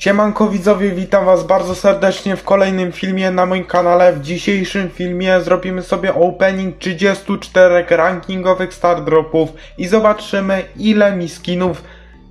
Siemanko widzowie, witam was bardzo serdecznie w kolejnym filmie na moim kanale. W dzisiejszym filmie zrobimy sobie opening 34 rankingowych star dropów i zobaczymy ile mi skinów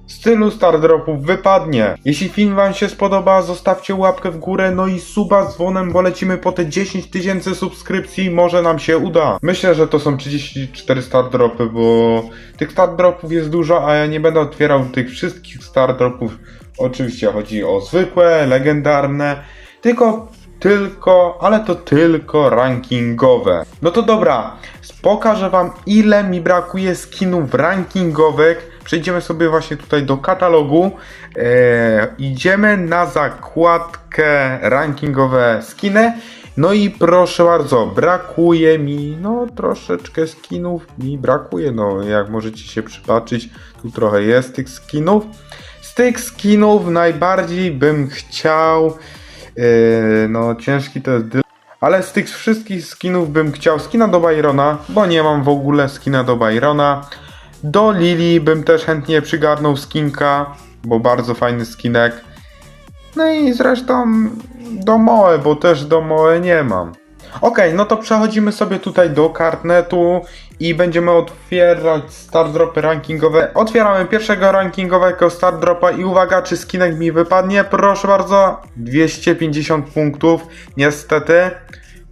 w stylu star dropów wypadnie. Jeśli film wam się spodoba, zostawcie łapkę w górę, no i suba z dzwonem, bo lecimy po te 10 tysięcy subskrypcji, może nam się uda. Myślę, że to są 34 star dropy, bo tych star dropów jest dużo, a ja nie będę otwierał tych wszystkich star dropów. Oczywiście chodzi o zwykłe, legendarne, tylko, tylko, ale to tylko rankingowe. No to dobra, pokażę wam ile mi brakuje skinów rankingowych. Przejdziemy sobie właśnie tutaj do katalogu. Eee, idziemy na zakładkę rankingowe skiny. No i proszę bardzo, brakuje mi, no troszeczkę skinów mi brakuje, no jak możecie się przypatrzyć, tu trochę jest tych skinów. Tych skinów najbardziej bym chciał, yy, no ciężki to jest ale z tych wszystkich skinów bym chciał skina do Byrona, bo nie mam w ogóle skina do Byrona. Do Lili bym też chętnie przygarnął skinka, bo bardzo fajny skinek. No i zresztą do Moe, bo też do Moe nie mam. Okej, no to przechodzimy sobie tutaj do kartnetu i będziemy otwierać star dropy rankingowe. Otwieramy pierwszego rankingowego star dropa i uwaga, czy skinek mi wypadnie? Proszę bardzo, 250 punktów, niestety.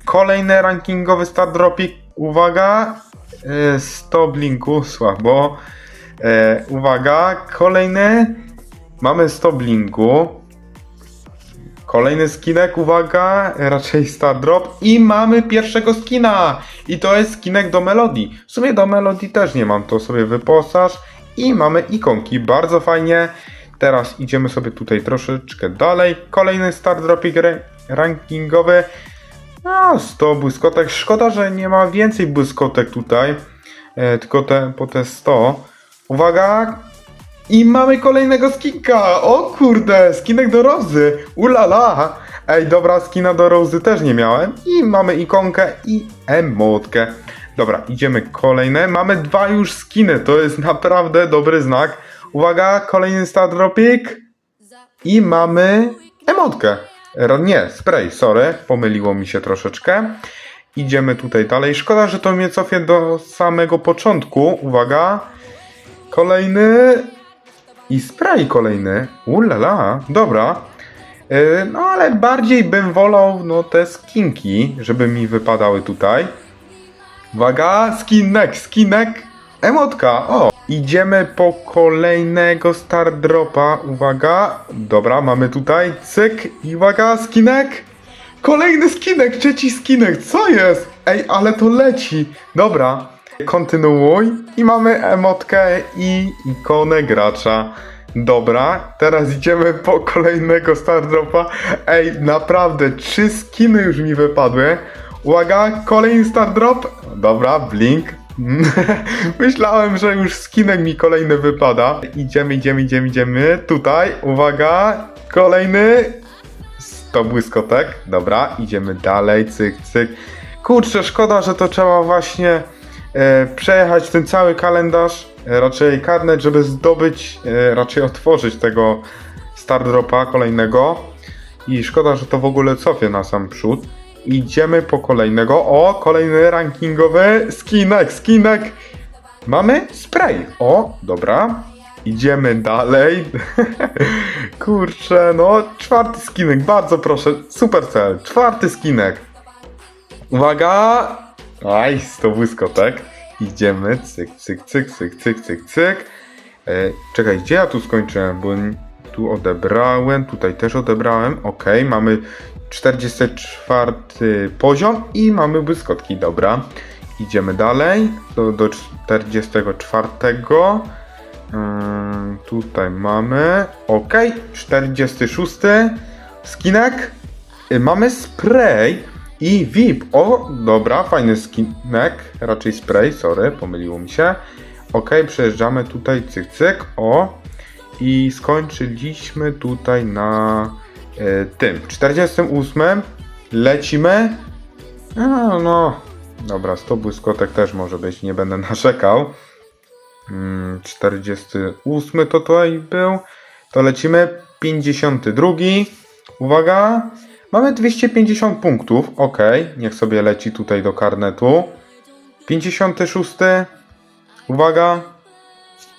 Kolejny rankingowy star dropik, uwaga, e, 100 blinku, słabo. E, uwaga, kolejny, mamy 100 blinku. Kolejny skinek, uwaga, raczej Star Drop i mamy pierwszego skina i to jest skinek do Melodii. W sumie do Melodii też nie mam, to sobie wyposaż i mamy ikonki, bardzo fajnie. Teraz idziemy sobie tutaj troszeczkę dalej. Kolejny Star Dropik ra- rankingowy. No, 100 błyskotek. Szkoda, że nie ma więcej błyskotek tutaj, e, tylko te, po te 100. Uwaga, i mamy kolejnego skinka! O kurde, skinek do Rozy! Ulala! Ej, dobra, skina do Rozy też nie miałem. I mamy ikonkę i emotkę. Dobra, idziemy kolejne. Mamy dwa już skiny, to jest naprawdę dobry znak. Uwaga, kolejny star dropik. I mamy emotkę. Nie, spray, sorry, pomyliło mi się troszeczkę. Idziemy tutaj dalej. Szkoda, że to mnie cofie do samego początku. Uwaga. Kolejny i spray kolejny. Ulala, dobra. Yy, no ale bardziej bym wolał no te skinki, żeby mi wypadały tutaj. Uwaga, skinek, skinek, emotka, o. Idziemy po kolejnego star dropa, uwaga. Dobra, mamy tutaj, cyk, i uwaga, skinek. Kolejny skinek, trzeci skinek, co jest? Ej, ale to leci. Dobra, kontynuuj i mamy emotkę i ikonę gracza. Dobra, teraz idziemy po kolejnego Stardropa. Ej, naprawdę, trzy skiny już mi wypadły. Uwaga, kolejny Stardrop. Dobra, blink. Myślałem, że już skinek mi kolejny wypada. Idziemy, idziemy, idziemy, idziemy. Tutaj, uwaga, kolejny. 100 błyskotek. Dobra, idziemy dalej, cyk, cyk. Kurczę, szkoda, że to trzeba właśnie przejechać ten cały kalendarz, e, raczej karnet, żeby zdobyć, e, raczej otworzyć tego Stardropa kolejnego. I szkoda, że to w ogóle cofie na sam przód. Idziemy po kolejnego. O, kolejny rankingowy skinek, skinek. Mamy spray. O, dobra. Idziemy dalej. Kurczę, no, czwarty skinek, bardzo proszę. Super cel. Czwarty skinek. Uwaga! Aj, 100 błyskotek. Idziemy, cyk, cyk, cyk, cyk, cyk, cyk, cyk. E, czekaj, gdzie ja tu skończyłem? Bo tu odebrałem, tutaj też odebrałem. Ok, mamy 44 poziom i mamy błyskotki, dobra. Idziemy dalej do, do 44. Ym, tutaj mamy. Ok, 46. Skinek. Y, Mamy spray i VIP. O, dobra, fajny skinek. Raczej spray, sorry, pomyliło mi się. Ok, przejeżdżamy tutaj, cyk, cyk. O, i skończyliśmy tutaj na e, tym 48. Lecimy. A, no, dobra, 100 błyskotek też może być, nie będę narzekał. Mm, 48 to tutaj był. To lecimy 52. Uwaga. Mamy 250 punktów. Ok, niech sobie leci tutaj do karnetu. 56. Uwaga.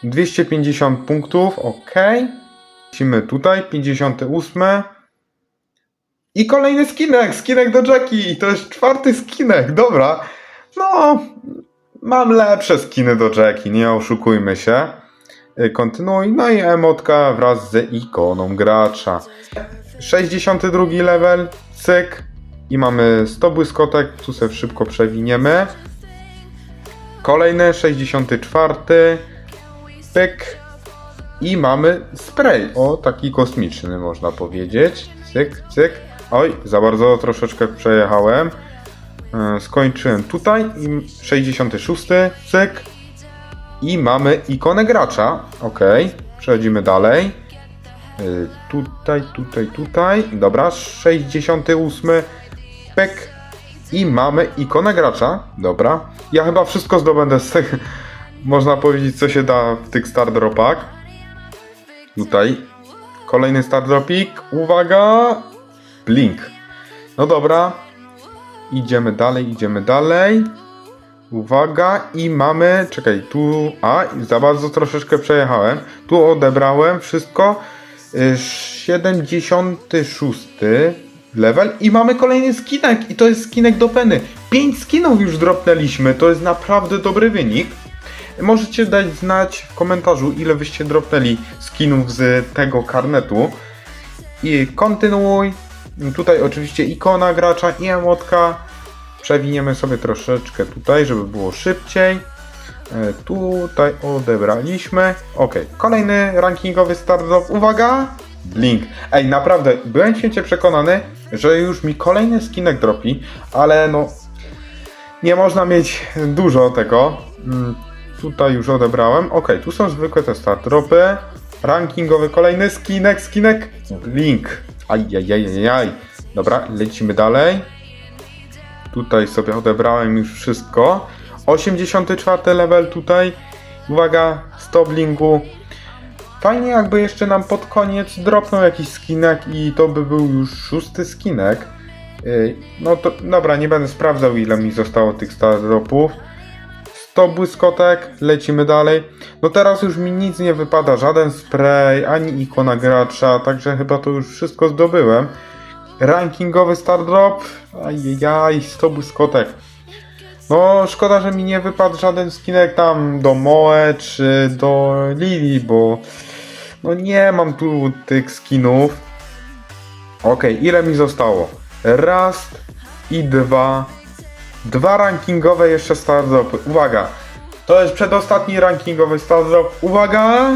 250 punktów. Ok. Lecimy tutaj. 58. I kolejny skinek. Skinek do Jackie. To jest czwarty skinek. Dobra. No, mam lepsze skiny do Jackie. Nie oszukujmy się. Y, Kontynuuj. No i emotka wraz z ikoną gracza. 62 level, cyk. I mamy 100 błyskotek, tu sobie szybko przewiniemy. Kolejny, 64. Pyk. I mamy spray. O, taki kosmiczny można powiedzieć. Cyk, cyk. Oj, za bardzo troszeczkę przejechałem. E, Skończyłem tutaj. I 66. Cyk. I mamy ikonę gracza. Ok, przechodzimy dalej. Y, Tutaj, tutaj, tutaj. Dobra, 68. Pek. I mamy ikonę gracza. Dobra. Ja chyba wszystko zdobędę z tych. Można powiedzieć, co się da w tych star dropach. Tutaj. Kolejny star dropik. Uwaga. Blink. No dobra. Idziemy dalej, idziemy dalej. Uwaga, i mamy. Czekaj, tu. A, za bardzo troszeczkę przejechałem. Tu odebrałem wszystko. Y, 76 level i mamy kolejny skinek i to jest skinek do peny. 5 skinów już dropnęliśmy, to jest naprawdę dobry wynik. Możecie dać znać w komentarzu ile wyście dropnęli skinów z tego karnetu. I kontynuuj. Tutaj oczywiście ikona gracza i emotka. Przewiniemy sobie troszeczkę tutaj, żeby było szybciej. E, Tutaj odebraliśmy. Ok, kolejny rankingowy start Uwaga! Blink. Ej, naprawdę, byłem święcie przekonany, że już mi kolejny skinek dropi, ale no. Nie można mieć dużo tego. Mm, Tutaj już odebrałem. Ok, tu są zwykłe te start dropy. Rankingowy kolejny skinek, skinek. Blink. Ajajajajaj. Dobra, lecimy dalej. Tutaj sobie odebrałem już wszystko. 84 level tutaj. Uwaga, stoblingu. Fajnie jakby jeszcze nam pod koniec dropnął jakiś skinek i to by był już szósty skinek. Yy, No to dobra, nie będę sprawdzał ile mi zostało tych star dropów. 100 błyskotek, lecimy dalej. No teraz już mi nic nie wypada, żaden spray, ani ikona gracza, także chyba to już wszystko zdobyłem. Rankingowy star drop, ajajaj, 100 błyskotek. No, szkoda, że mi nie wypadł żaden skinek tam do Moe czy do Lili, bo no nie mam tu tych skinów. Okej, ile mi zostało? Raz i dwa. Dwa rankingowe jeszcze stardropy. Uwaga, to jest przedostatni rankingowy stardrop. Uwaga!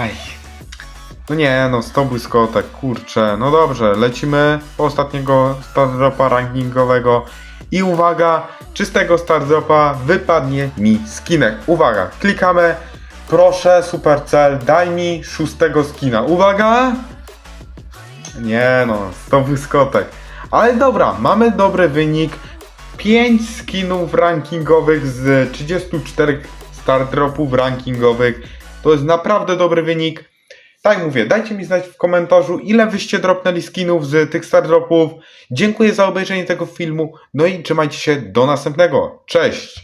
Aj. No nie, no 100 błyskotek, kurczę. No dobrze, lecimy po ostatniego stardropa rankingowego. I uwaga, czy z tego stardropa wypadnie mi skinek. Uwaga, klikamy. Proszę, Supercell, daj mi szóstego skina. Uwaga! Nie no, 100 błyskotek. Ale dobra, mamy dobry wynik. 5 skinów rankingowych z 34 stardropów rankingowych. To jest naprawdę dobry wynik. Tak mówię, dajcie mi znać w komentarzu, ile wyście dropnęli skinów z tych stardropów. Dziękuję za obejrzenie tego filmu. No i trzymajcie się do następnego. Cześć!